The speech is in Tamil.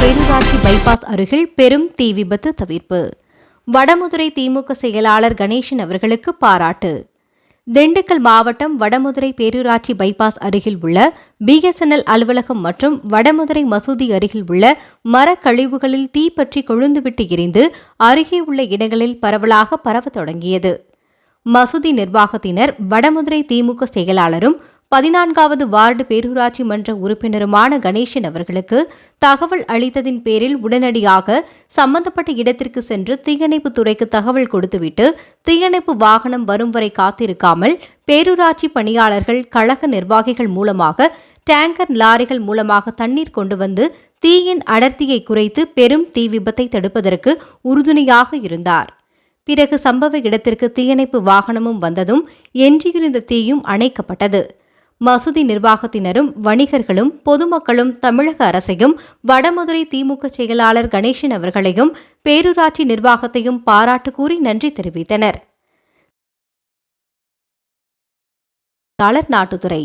பைபாஸ் அருகில் பெரும் தீ விபத்து தவிர்ப்பு. வடமதுரை திமுக செயலாளர் கணேசன் அவர்களுக்கு பாராட்டு. திண்டுக்கல் மாவட்டம் வடமதுரை பேரூராட்சி பைபாஸ் அருகில் உள்ள பிஎஸ்என்எல் அலுவலகம் மற்றும் வடமதுரை மசூதி அருகில் உள்ள மரக்கழிவுகளில் தீப்பற்றி கொழுந்துவிட்டு எரிந்து அருகே உள்ள இடங்களில் பரவலாக பரவத் தொடங்கியது. மசூதி நிர்வாகத்தினர் வடமதுரை திமுக செயலாளரும் பதினான்காவது வார்டு பேரூராட்சி மன்ற உறுப்பினருமான கணேசன் அவர்களுக்கு தகவல் அளித்ததின் பேரில் உடனடியாக சம்பந்தப்பட்ட இடத்திற்கு சென்று தீயணைப்புத் துறைக்கு தகவல் கொடுத்துவிட்டு தீயணைப்பு வாகனம் வரும் வரை காத்திருக்காமல் பேரூராட்சி பணியாளர்கள் கழக நிர்வாகிகள் மூலமாக டேங்கர் லாரிகள் மூலமாக தண்ணீர் கொண்டு வந்து தீயின் அடர்த்தியை குறைத்து பெரும் தீ விபத்தை தடுப்பதற்கு உறுதுணையாக இருந்தார். பிறகு சம்பவ இடத்திற்கு தீயணைப்பு வாகனமும் வந்ததும் எஞ்சியிருந்த தீயும் அணைக்கப்பட்டது. மசூதி நிர்வாகத்தினரும் வணிகர்களும் பொதுமக்களும் தமிழக அரசையும் வடமதுரை திமுக செயலாளர் கணேசன் அவர்களையும் பேரூராட்சி நிர்வாகத்தையும் பாராட்டு கூறி நன்றி தெரிவித்தனர். நாட்டுத்துறை